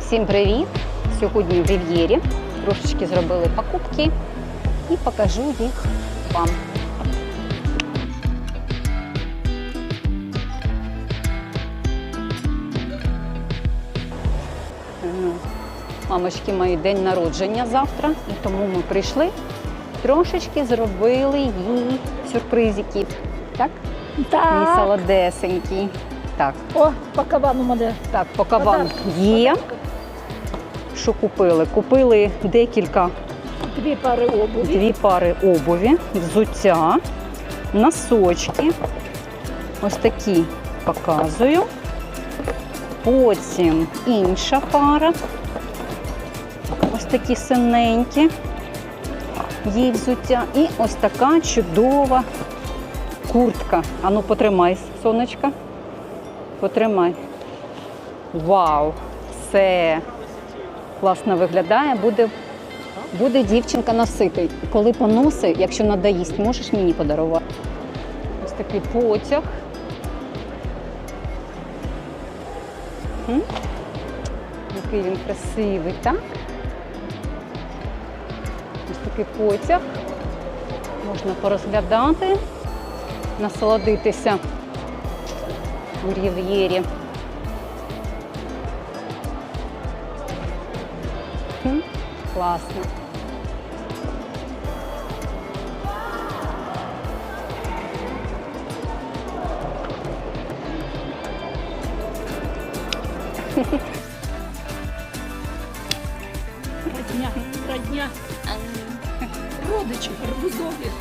Всім привіт! Сьогодні в Рів'єрі. Трошечки зробили покупки і покажу їх вам. Мамочки мають день народження завтра, і тому ми прийшли. Трошечки зробили їй сюрпризиків. Так? Мій Так. солодесенький. Так, О, по кабану модель. так, поки вам є. Що купили? Купили декілька Дві пари обуві. дві пари обуві, взуття, носочки. Ось такі показую. Потім інша пара. Ось такі синенькі. Їй взуття. І ось така чудова куртка. Ану, потримай, сонечка. Потримай. Вау! Все класно виглядає. Буде Буде дівчинка носити. Коли поноси, якщо надоїсть, можеш мені подарувати. Ось такий потяг. Який він красивий, так? Ось такий потяг. Можна порозглядати, насолодитися у рів'єрі. М? Класно. Родня, родня. Родичі, гарбузові.